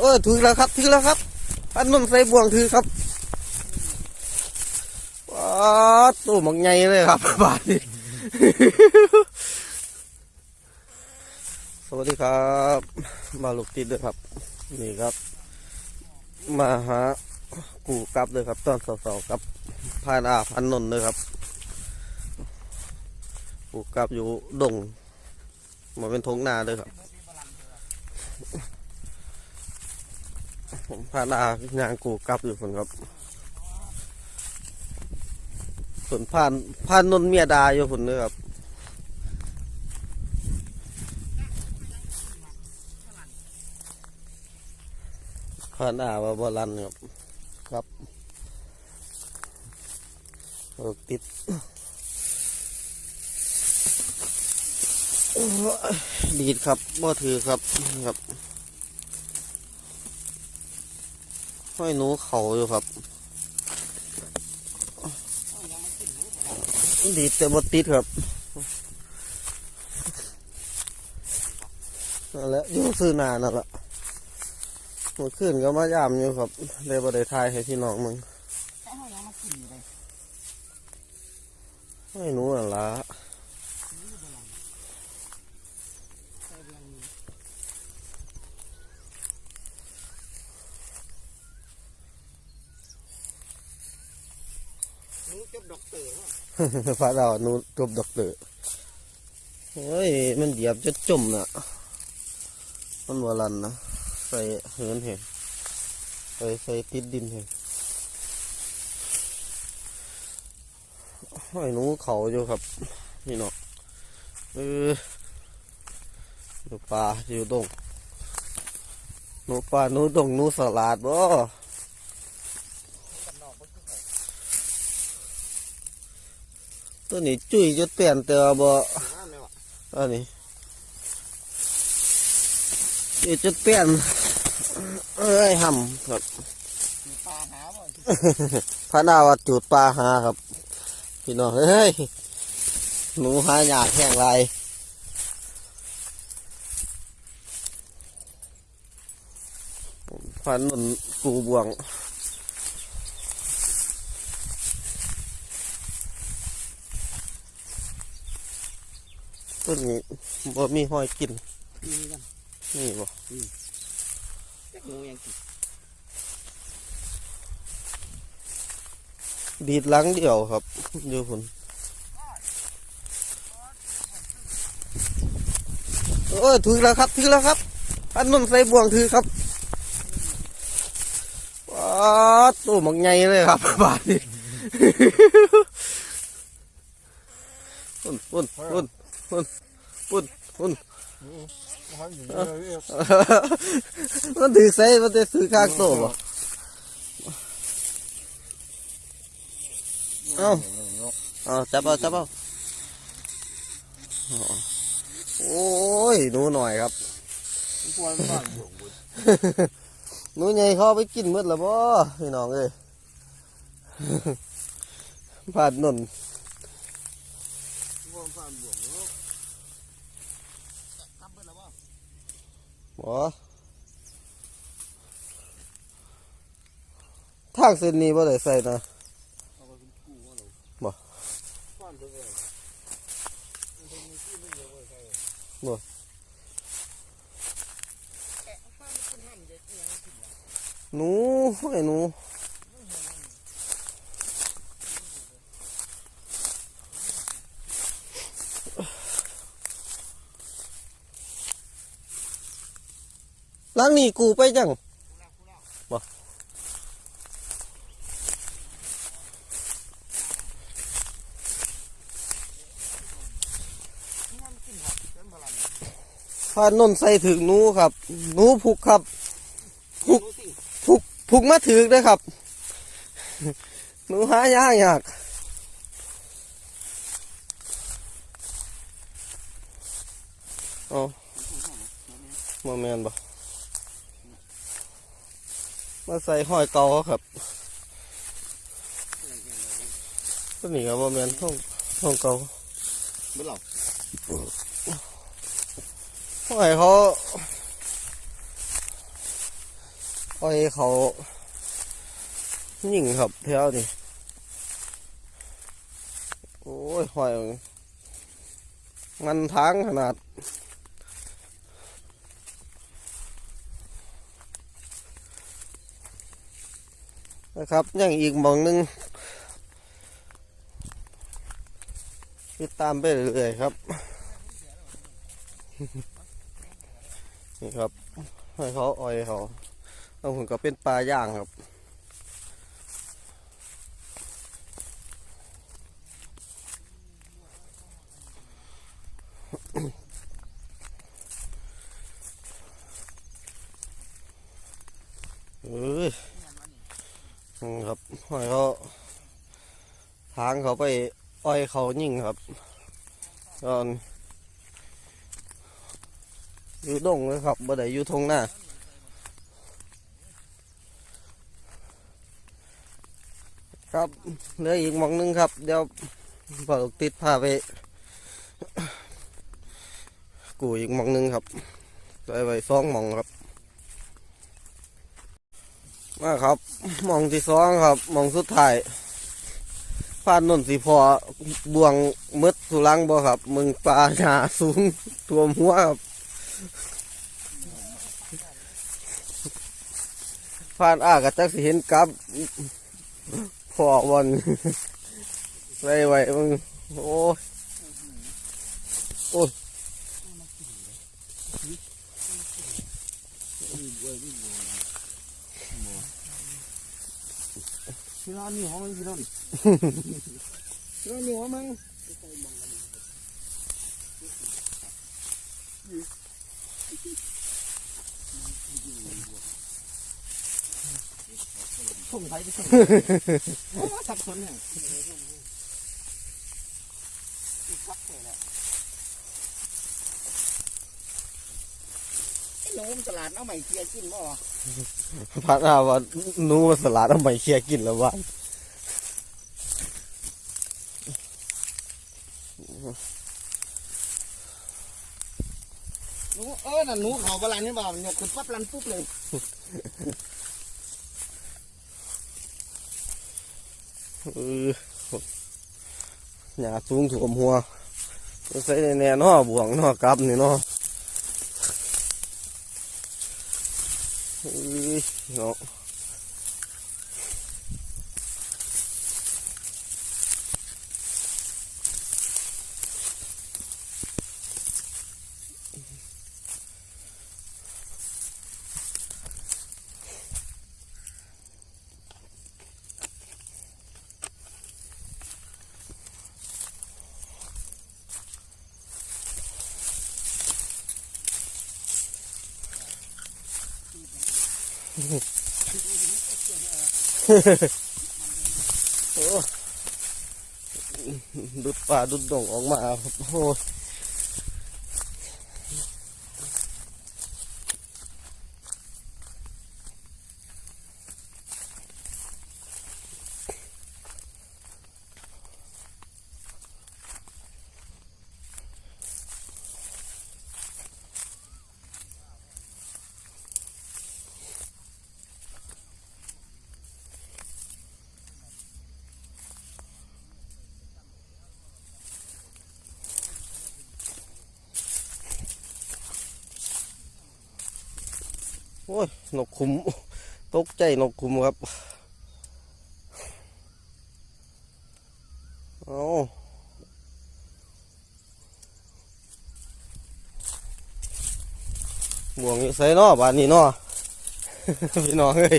เออถือแล้วครับถือแล้วครับอันนุ่นใส่บ่วงถือครับว้าตัวมักใหญ่เลยครับบาทนี้สวัสดีครับมาลูกติดด้วยครับ นี่ครับ มาหากูกลับเลยครับ ตอนสาวๆครับพานอาพันนนเลยครับกูกลับอยู่ดงมาเป็นทงนาเลยครับ ผมพานอางานกูกลับอยู่คนครับ ส่วนพานพานนนเมียดาอยู่คนเลยครับพานอาว่าบอลันครับครับติดดีดครับบ่ถือครับครับ ห้อยหนูเขาอยู่ครับดีดแต่บ่ติดครับนั่นแหละยู่ซื้อนานั่นแหละเมื่อคืนก็มายามอยู่ครับเลยบ่ได้ทายให้พี่น้องมึงแต่เขายังมากินอยู่เลยไม่หนูอะละ ใส่เรียงนี้รู้จบ ดอกเต๋อว่ะพระเราหนูจบดอกเตอร์เฮ้ย มันเหยียบจะจมน่ะ มันวาลันนะ ใส่เหินเห็นใส่ใส่ติดดินเห็นห้อยหนูเขาอยู่ครับพี่น้องเอออยู่ป่าอยู่ดงหนูป่าหนูดงหนูสลัดบ่ กับนอกก็คือเขา ตัวนี้จุ้ยจะเปลี่ยนแต่ว่าบ่น้ำเลยวะอันนี้จุ้ยจะเปลี่ยนเอ้ยห่ำครับมีปลาหาบ่ที่พระนาวัดจูดปลาหาครับ พี่น้องเฮ้ยหนูหาหยากแห้งไรพันนุนกูบวง ต้นนี้บ่มีห้อยกินมีกันนี่บ่จักงูยังกินดีดหลังเดียวครับอยู่คุณเออถือแล้วครับถือแล้วครับอันนุ่นใส่บ่วงถือครับว้าตัวหมักใหญ่เลยครับบาทนี้ปุ่นปุ่น ปุ่นปุ่นปุ่นมันถือใส่มันจะถือข้างโตบ่เอ้าเอาจับเอาจับเอาโอ้ยหนูหน่อยครับหนูใหญ่เขาเอาไปกินหมดแล้วบ่พี่น้องเอ้ยผ่าดนนปวดบ้านบ่งเนาะทำเป็นแล้วบ่ บ่ทางเส้นนี้บ่ได้ใส่นะเอาไปเป็นกู้ว่าเราบ่บ้านเพิ่นเองมันเป็นมีที่ไม่เยอะเว้ยใช่ บ่ แกะข้าวมันกินห้ำเด็ดเนี่ยมันกินแล้ว หนูไอ้หนูห ล้างนี่กูไปจังบ่พานนท์ใส่ถึงนูครับนูผูกครับรู้สิผูกผูกมาถึกเลยครับหนูหายากยากเอ๋อโมเมนบ่ มาใส่ห้อยเกาเขาครับตัวนี้ก็โมเมนท่องท่องเกาเบิ่งหรอห้อยเขาอ้อยเขายิ่งครับแถวนี่โอ้ยหอยมันทางขนาด นะครับยังอีกมองหนึงติดตามไปเรื่อยๆครับนี่ครับให้เขาอ้อยเขาเอาหุ่นก็เป็นปลาย่างครับเอ้ยอืม ครับห้อยเขาทางเขาไปอ้อยเขายิ่งครับตอนอยู่ดงเลยครับบ่ได้อยู่ทงหน้าครับเหลืออีกมองหนึงครับ เดี๋ยวปลูกติดพาไป กูอีกมองหนึงครับใส่ไว้องมองครับ มาครับมองที่สองครับมองสุดท้ายพานนนสีพอบวงมืดสุรังบ่ครับ มึงปลาหนาสูงท่วมหัวครับพานอ้ากระจักสิเห็นกับพอวันไว้ไว้มึงโอ้ยโอ้ ยพี่น้องนี่ของมันพี่น้องพี่น้อ งนี่ของมันส่งไปไปส่งโอ้สับสนเนี่ยไอ้หนูมันตลาดเอาใหม่เกียร์กินบ่พานอาว่าหนูมาสลัดทำไมเคลียร์กินแล้ววะหนูเออน่ะหนูเขาบลานนี่บ่ามันยกขึ้นปั๊บลันปุ๊บเลยเออหยาสูงถ่วมหัวใส่แน่ๆเนาะบวงเนาะกลับนี่เนาะเอ้ เนาะ โอ้ดุดป่าดุดดงออกมาครับโอ้ โอ้ยนกขุมตกใจนกขุมครับเอาบ่วงอยู่ใส่นอบ้านนี้นอพี่น้องเอ้ย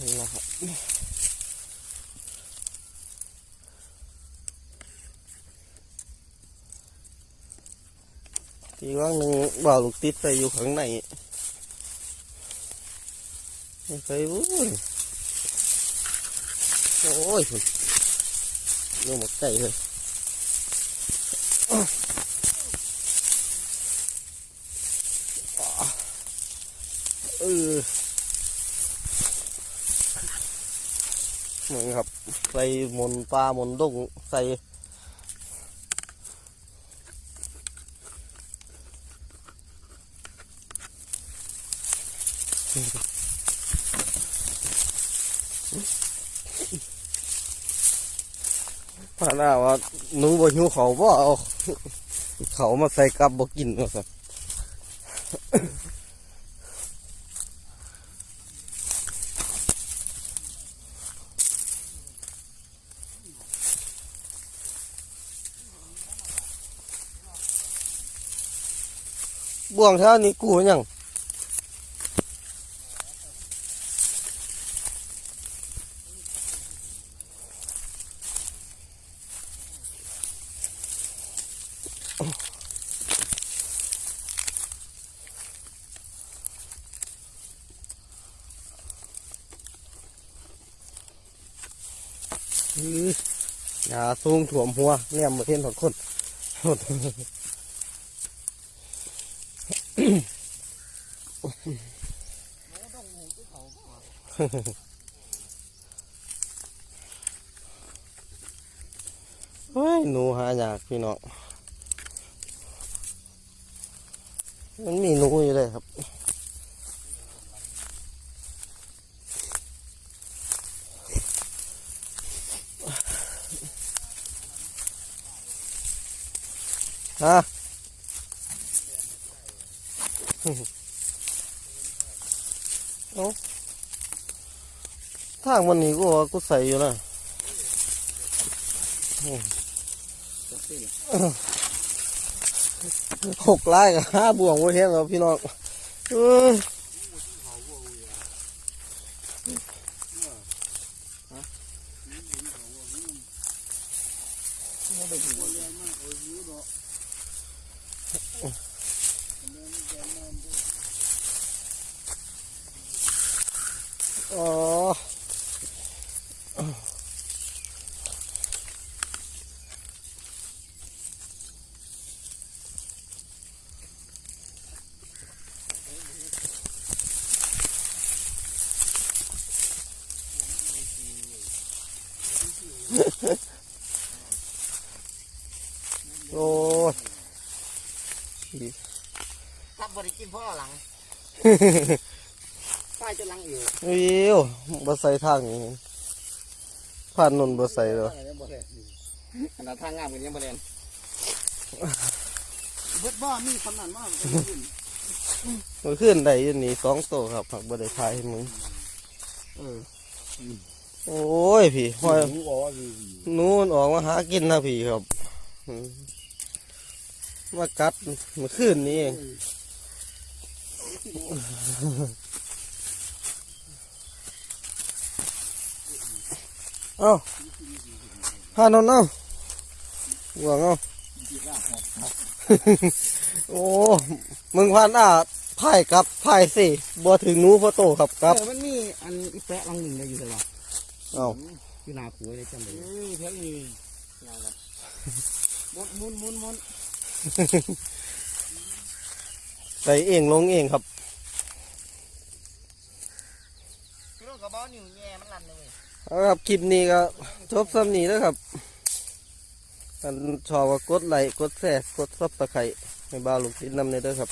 นี่นะครับ อีกว่างหนึ่งบ่าวลูกติดใส่อยู่ข้างในไม่ใส่วุ้ยโอ้ยคุณลงหมดใจเลยอ้าวออเหมือนครับใส่หมนปลาหมนดงใส่ พาหน้าว่าหนูบ่หิวเขาบ่เอาเขามาใส่กับบ่กินว่าซั่นบ่วงเท่านี้กูยัง อย่าสูงถ่วมหัวเนี่ยมาเห็นหมดคนเฮ้ยหนูหาอยากพี่น้องมันมีหนูอยู่เลยครับ ฮะเอ้าทางวันนี้กูว่ากูใส่อยู่นะหกไล่กับห้าบ่วงไว้เห็นเราพี่น้องเอ้ยอ๋อ โอ้ยถ้าบริกินพ่อหลัง ใต้จะหลังอยู่วิวบ่ใส่ทางนี้ผ่านนนบ่ใส่หรอขนาดทางงามกันยังบ่เล่นเบิดบ่มีคำนั้นมากมันขึ้นมันขึ้นได้อยันนี่สองโตวครับผักบ่ได้ทายให้มึงเออโอ้ยพี่ห้อยรู้อ๋อคือหนูมันออกมาหากินนะพี่ครับอืมมากัดมันขึ้นนี่เอง เอ้าพานนท์เอ้าหวงเอ้าโอ้มึงพานอะพายกลับพายสิบ่ถึงหนูพอโตครับกลับเออมันมีอันอีแปะลังหนึ่งเลยอยู่แต่ว่าเอ้าอยู่นาขวยเลยจำได้เออแท้นี่มุนมุนมุนมุนใส่เองลงเองครับพี่น้องกับบ้านอยู่แง่มันลั่นเลยเอา ครับคลิปนี้ก็จบซ้ำนี้แล้วครับกันชอบก็กดไลค์กดแชร์กดซับสไครต์ให้บ้าลูกติดนำในเด้อครับ